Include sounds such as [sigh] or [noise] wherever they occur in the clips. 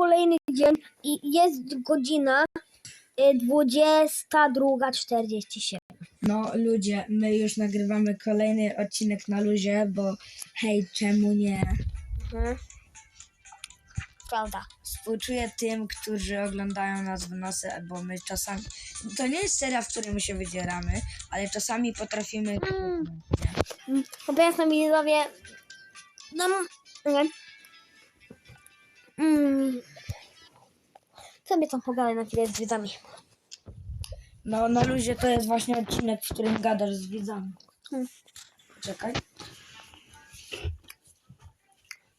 kolejny dzień i jest godzina y, 22.47. No ludzie, my już nagrywamy kolejny odcinek na luzie, bo hej, czemu nie? Mhm. Prawda. Współczuję tym, którzy oglądają nas w nosy, bo my czasami... To nie jest seria, w której my się wydzieramy, ale czasami potrafimy... Mm. Po prostu widzowie, no. Mm. Sobie tam pogadaj na chwilę z widzami. No na luzie to jest właśnie odcinek, w którym gadasz z widzami. Hmm. Czekaj.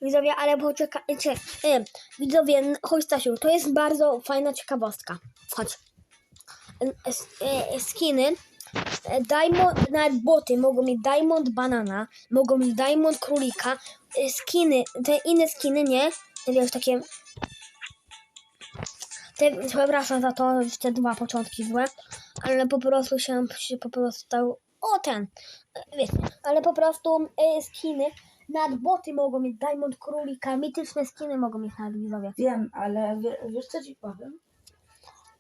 Widzowie, ale poczekajcie. E, widzowie, chodź Stasiu, to jest bardzo fajna ciekawostka. Chodź. E, s- e, skiny. e, Diamond, nawet boty mogą mieć Diamond Banana, mogą mieć Diamond Królika. e, Skiny, te inne skiny, nie? Wiesz, takie... Te, przepraszam za to, że te dwa początki złe, ale po prostu się, po prostu stał... O, ten! Wiecie, ale po prostu e, skiny nad boty mogą mieć Diamond Królika, mityczne skiny mogą mieć nawet widzowie. Wiem, ale wie, wiesz co ci powiem?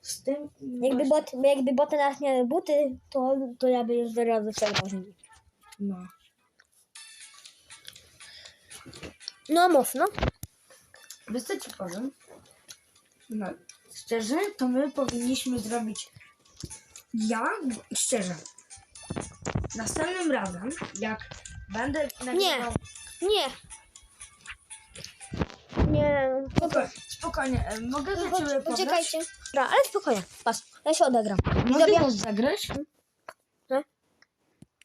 Z tym... Jakby, bot, jakby boty nas miały buty, to, to ja by już razy przegrał z nimi. No. No mocno. Wiesz co ci powiem? No, szczerze, to my powinniśmy zrobić. Ja, szczerze, następnym razem, jak będę nagrywał... Nie. Nie. Spokojnie, spokojnie, e, mogę za ciebie Chodź, pograć? poczekajcie. Dobra, ale spokojnie. Patrz, ja się odegram. Mogę Widzowie, raz zagrać?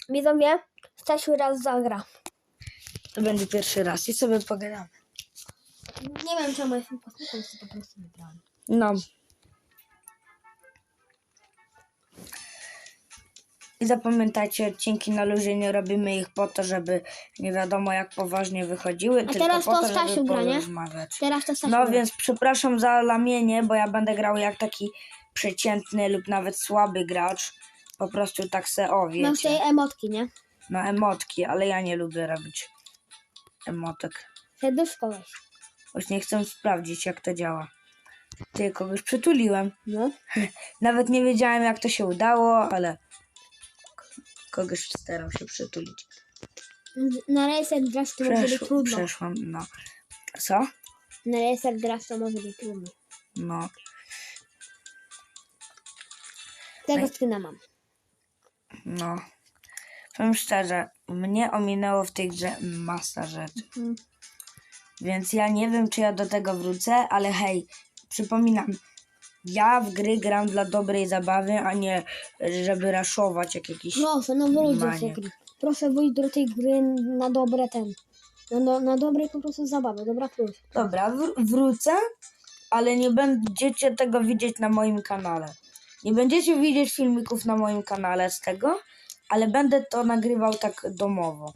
widzowie, Stasiu raz zagra. To będzie pierwszy raz i sobie pogadamy. Nie wiem czemu jestem posłuchał, to po prostu wygrałem. No. I zapamiętajcie, odcinki na luzie nie robimy ich po to, żeby nie wiadomo jak poważnie wychodziły, tylko teraz po to to, Stasiu żeby gra, nie? porozmawiać. Teraz to Stasiu No gra. więc przepraszam za lamienie, bo ja będę grał jak taki przeciętny lub nawet słaby gracz. Po prostu tak se o, Masz tej wiecie, emotki, nie? no emotki, ale ja nie lubię robić emotek. Serduszko weź. Właśnie chcę sprawdzić jak to działa. Ty kogoś przytuliłem. No. [laughs] Nawet nie wiedziałem, jak to się udało, ale kogoś starał się przytulić. Na reset grasz to może być trudno. przeszłam, no. Co? Na reset grasz to może być trudno. No. Tego skina mam. No. Powiem szczerze, mnie ominęło w tej grze masa rzeczy. Mm. Więc ja nie wiem, czy ja do tego wrócę, ale hej, przypominam, ja w gry gram dla dobrej zabawy, a nie żeby raszować jak jakiś... Proszę, no do tej Maniak. gry. Proszę wróć do tej gry na dobre ten. Na, do, na dobre po prostu zabawy, dobra plus. Dobra, wr- wrócę, ale nie będziecie tego widzieć na moim kanale. Nie będziecie widzieć filmików na moim kanale z tego, ale będę to nagrywał tak domowo.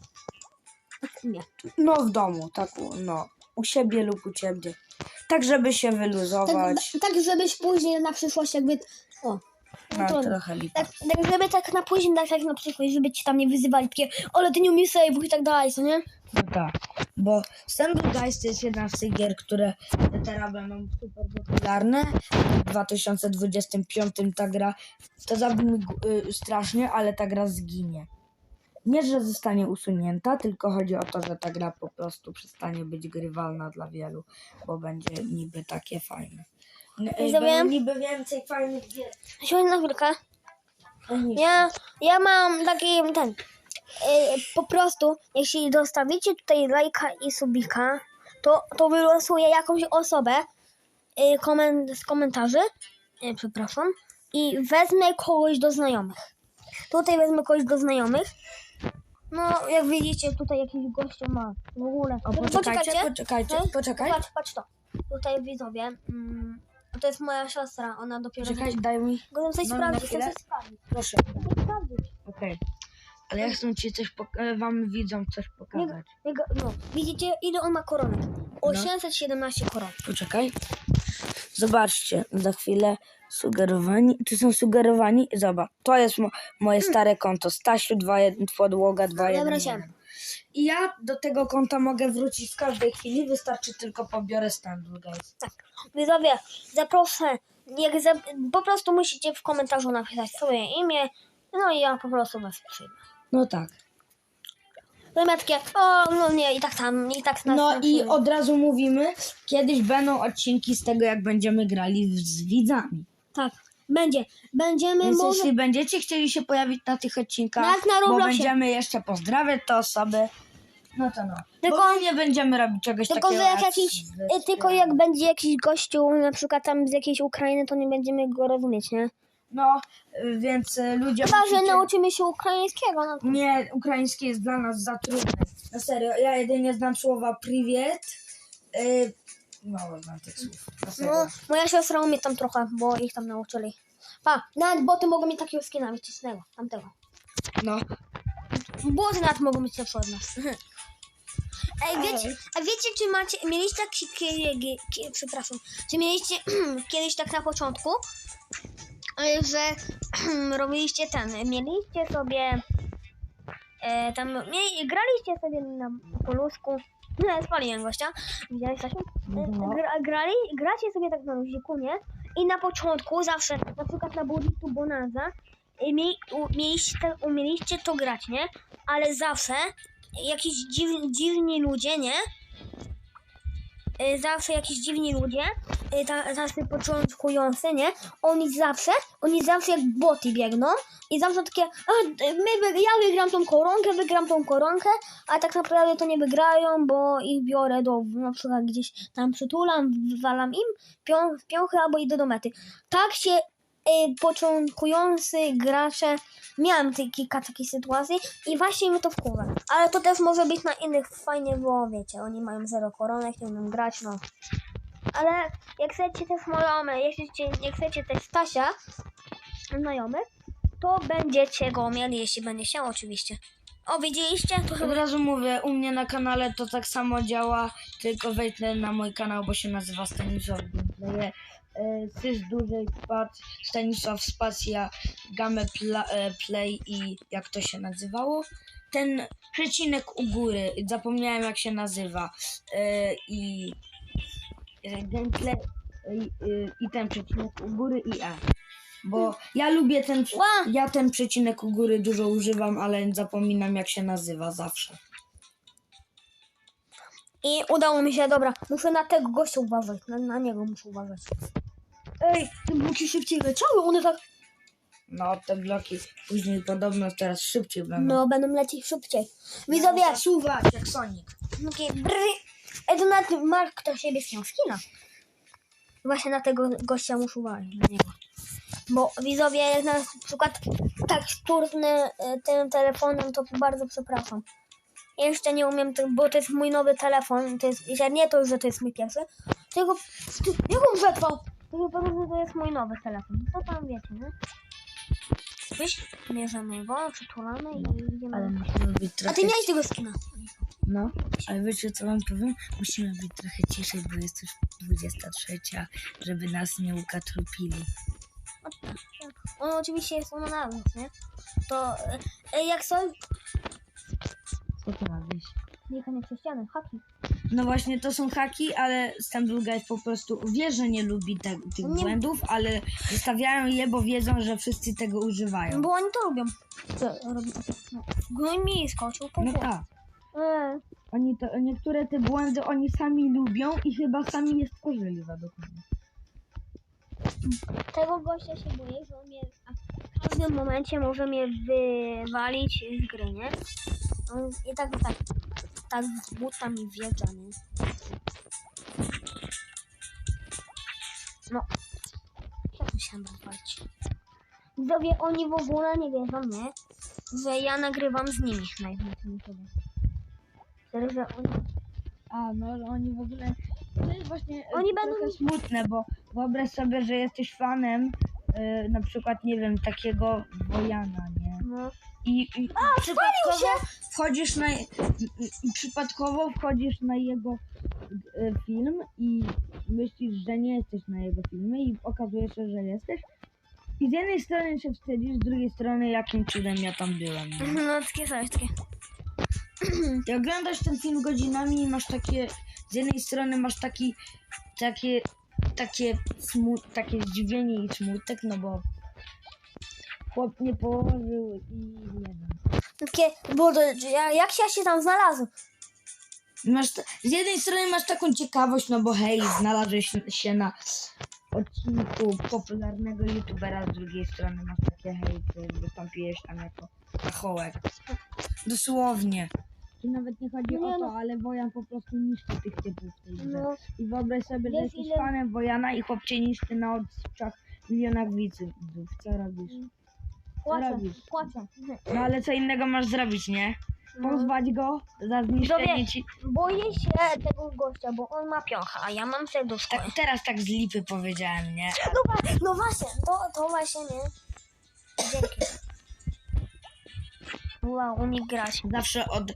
Nie. No w domu, tak no. U siebie lub u ciebie. Tak, żeby się Tak, wyluzować. tak, żebyś później na przyszłość jakby... O. No, to- trochę lipa. Tak, tak, żeby tak na później, tak, tak na przyszłość, żeby ci tam nie wyzywali takie, ale ty nie umiesz save'ów i tak dalej, co nie? No tak. Bo Standard Dice to jest jedna z tych gier, które teraz będą super popularne. W 2025 ta gra, to zabrzmi y, strasznie, ale ta gra zginie. Nie, że zostanie usunięta, tylko chodzi o to, że ta gra po prostu przestanie być grywalna dla wielu, bo będzie niby takie fajne. N- y, Widzowie? Będzie niby więcej fajnych gier. Siądź na chwilkę. Ja, ja mam taki ten. e, po prostu, jeśli dostawicie tutaj lajka i subika, to, to wylosuję jakąś osobę e, koment, z komentarzy, e, przepraszam, i wezmę kogoś do znajomych. Tutaj wezmę kogoś do znajomych. No, jak widzicie, tutaj jakiś goście ma w ogóle. O, poczekajcie, poczekajcie, Hej, poczekaj. Patrz, patrz to. Tutaj widzowie. Mm, to jest moja siostra, ona dopiero... Poczekaj, daj mi. Chcę coś Mam na sprawdzić, chcę chwilę? coś sprawdzić. Proszę. Chcę sprawdzić. Okej. Ale ja chcę ci coś pok- wam widzom coś pokazać. Jego, no, widzicie, ile on ma koronek? 817 koron. Poczekaj. Zobaczcie, za chwilę sugerowani. Tu są sugerowani. Zobacz, to jest mo- moje stare konto. Stasiu 21 podłoga 211. Dobra, siadam. I ja do tego konta mogę wrócić w każdej chwili, wystarczy tylko pobiorę Stumble Guys. Tak. Widzowie, zaproszę, jak za, po prostu musicie w komentarzu napisać swoje imię, no i ja po prostu was przyjmę. No tak. No i ja takie, o, no nie, i tak tam, i tak nas No i od razu mówimy, kiedyś będą odcinki z tego, jak będziemy grali z widzami. Tak, będzie. Będziemy Więc może... jeśli będziecie chcieli się pojawić na tych odcinkach, Tak, na bo Robloxie. będziemy jeszcze pozdrawiać te osoby, no to no. Tylko- bo my nie będziemy robić czegoś Tylko, że takiego jak jakiś, z- tylko jak będzie jakiś gościu, na przykład tam z jakiejś Ukrainy, to nie będziemy go rozumieć, nie? No, więc y, ludzie Chyba, że musicie- nauczymy się ukraińskiego, no to... Nie, ukraiński jest dla nas za trudny. Na serio, ja jedynie znam słowa priwiet. Yy, mało znam tych słów. No, moja siostra umie tam trochę, bo ich tam nauczyli. Pa, nawet boty mogą mieć takiego skina wycisnęło, tamtego. No. Boty nawet mogą być lepsze od nas. [laughs] Ej, wiecie, a wiecie, czy macie, mieliście tak, przepraszam, czy mieliście [clears throat] kiedyś tak na początku, e, że [clears throat] robiliście ten, mieliście sobie, e, tam, mieli, graliście sobie na polusku, nie, spaliłem gościa, widziałeś Stasiu? E, No. Gra, grali, gracie sobie tak na luziku, nie? I na początku zawsze, na przykład na Burritu Bonanza, y, mie, u, mieliście, te- umieliście to grać, nie? Ale zawsze jakiś dziw, dziwni ludzie, nie? Y, Zawsze jakiś dziwni ludzie, y, tacy początkujący, nie? Oni zawsze, oni zawsze jak boty biegną i zawsze takie, my, ja wygram tą koronkę, wygram tą koronkę, a tak naprawdę to nie wygrają, bo ich biorę do, na przykład gdzieś tam przytulam, wywalam im pią, piąchy albo idę do mety. Tak się początkujący gracze, miałem ty, kilka takich sytuacji i właśnie mi to wkurza. Ale to też może być na innych fajnie, bo wiecie, oni mają zero koronek, nie grać, no. Ale jak chcecie też znajomy, jeśli nie chcecie też Stasia znajomy, to będziecie go mieli, jeśli będzie chciał oczywiście. O, widzieliście? To Od chyba... razu mówię, u mnie na kanale to tak samo działa, tylko wejdź na mój kanał, bo się nazywa Stanisław Gameplaye. E, Sys dłużej spac, Stanisław Spacja, Game pla, Play i jak to się nazywało? Ten przecinek u góry, zapomniałem jak się nazywa. E, I gameplay e, i, ten przecinek u góry i E. Bo ja lubię ten, ja ten przecinek u góry dużo używam, ale zapominam jak się nazywa zawsze. I udało mi się, dobra, muszę na tego gościa uważać, na, na niego muszę uważać. Ej, te bloki szybciej leciały, one tak, No, te bloki później podobno teraz szybciej będą. no będą lecieć szybciej. Widzowie, Zasuwać jak Sonic. takie brry. Ej, to nawet ma ktoś niebieskiego skina. Właśnie na tego gościa muszę uważać, na niego. Bo widzowie, jak na przykład tak szturchnę e, tym telefonem, to bardzo przepraszam. Ja jeszcze nie umiem, tego, bo to jest mój nowy telefon, to jest, że nie to, że to jest mój pierwszy, tylko, ty, jak on przetrwał? To po prostu to jest mój nowy telefon, to tam wiecie, nie? Weź, bierzemy go, przytulamy i idziemy. Ale musimy być A trochę... ty miałeś tego skina. No, ale wiecie co wam powiem? Musimy być trochę ciszej, bo jest już 23, żeby nas nie ukatrupili. On oczywiście jest unanimny, nie? To e, jak są To ma być? klikanie przez ścianę, haki. No właśnie, to są haki, ale Stumble Guys po prostu wie, że nie lubi te, tych Nie- błędów, ale zostawiają je, bo wiedzą, że wszyscy tego używają. Bo oni to lubią. Co robi takie? No, gnój mi skoczył po No tak. E, Oni to, niektóre te błędy oni sami lubią i chyba sami je stworzyli według mnie. Tego gościa się boję, że on mnie w każdym momencie może mnie wywalić z gry, nie? On I tak, tak, tak z butami wjeżdża, nie? No. Jak musiałem rozwalić? Widzowie, oni w ogóle nie wiedzą, nie? Że ja nagrywam z nimi na jednym sobie. Serio, że oni... A, no ale oni w ogóle. To jest właśnie Oni będą- smutne, bo wyobraź sobie, że jesteś fanem y, na przykład, nie wiem, takiego Wojana, nie? No. I, i przypadkowo wchodzisz na. I, przypadkowo wchodzisz na jego y, film i myślisz, że nie jesteś na jego filmie i okazuje się, że jesteś. I z jednej strony się wstydzisz, z drugiej strony jakim cudem ja tam byłem. Nie? [laughs] No takie coś, takie. [clears throat] I oglądasz ten film godzinami i masz takie, z jednej strony masz taki, takie, takie, smu, takie zdziwienie i smutek, no bo chłop nie położył i nie wiem. Takie, bo to, ja- jak się, ja się tam znalazł? Masz, z jednej strony masz taką ciekawość, no bo hej, znalazłeś się na odcinku popularnego youtubera, z drugiej strony masz takie hej, ty wystąpiłeś tam jako pachołek. Dosłownie. I nawet nie chodzi No nie o to, no. ale Wojan po prostu niszczy tych typów w tej grze. No, I wyobraź sobie, że Jest jesteś ile- fanem Wojana i chłop cię niszczy na oczach milionach widzów. Co robisz? Płaczę, robisz? płaczę. No ale co innego masz zrobić, nie? No. Pozwać go za zniszczenie ci... Boję się tego gościa, bo on ma piocha, a ja mam serduszko. Tak, teraz tak z lipy powiedziałem, nie? No, wa- no właśnie, to, to właśnie nie. Dzięki. Wow, umie grać. Zawsze od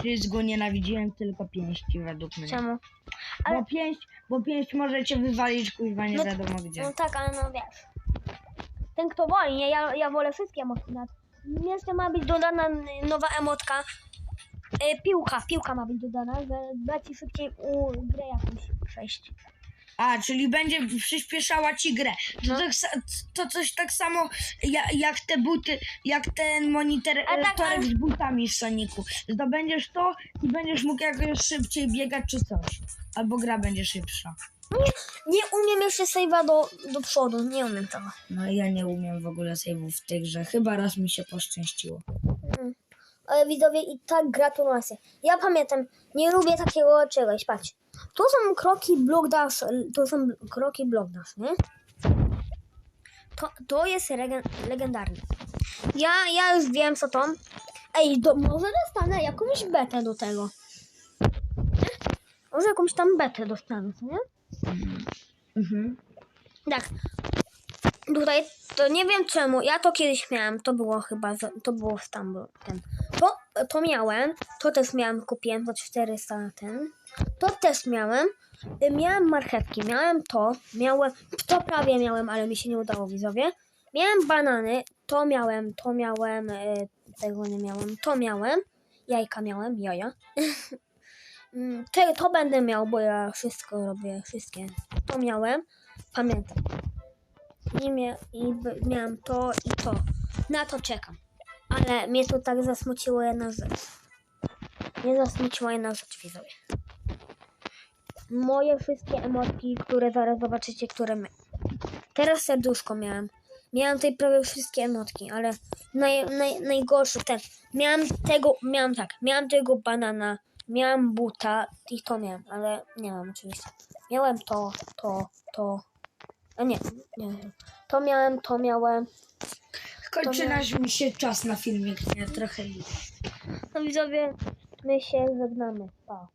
ślizgu nienawidziłem tylko pięści według mnie. Czemu? Ale- Bo pięść, bo pięść może cię wywalić kuźwa nie No- wiadomo gdzie. No tak, ale no wiesz. Ten kto woli, nie? Ja, ja wolę wszystkie emotki. Nawet. Jeszcze ma być dodana nowa emotka. Y, piłka, piłka ma być dodana, że leci szybciej u grę jakąś przejść. A, czyli będzie przyspieszała ci grę. To, No. tak, sa- to coś tak samo jak, jak te buty, jak ten monitor A tak, torek z butami w Soniku. Zdobędziesz to i będziesz mógł jakoś szybciej biegać czy coś. Albo gra będzie szybsza. Nie, nie umiem jeszcze save'a do, do przodu, nie umiem tego. No ja nie umiem w ogóle save'ów w tej grze. Chyba raz mi się poszczęściło. Ale widzowie i tak gratulacje. Ja pamiętam, nie lubię takiego czegoś, patrz. Tu są kroki Block Dash, tu są kroki Block Dash, nie? To, to jest regen, legendarne. Ja, ja już wiem co to. Ej, do, może dostanę jakąś betę do tego. Może jakąś tam betę dostanę, nie? Mhm. Tak. Tutaj, to nie wiem czemu, ja to kiedyś miałem, to było chyba, to było w Stambuł, ten. To, to miałem, to też miałem, kupiłem za 400 na ten. To też miałem. Y, Miałem marchewki, miałem to, miałem, to prawie miałem, ale mi się nie udało widzowie. Miałem banany, to miałem, to miałem, y, tego nie miałem, to miałem. Jajka miałem, jaja. [laughs] Mm, Te, to będę miał, bo ja wszystko robię, wszystkie. To miałem, pamiętam. I, mia, i miałem to i to. Na to czekam. Ale mnie to tak zasmuciło jedna rzecz. Mnie zasmuciła jedna rzecz, widzowie. Moje wszystkie emotki, które zaraz zobaczycie, które my... Teraz serduszko miałem. Miałem tutaj prawie wszystkie emotki, ale naj, naj, najgorszy ten. Miałem tego, miałem tak, miałem tego banana, miałem buta i to miałem, ale nie mam oczywiście. Miałem to, to, to. A nie, nie. To miałem, to miałem. Kończy nasz mi się czas na filmik, nie? Trochę. No widzowie, my się żegnamy. Pa.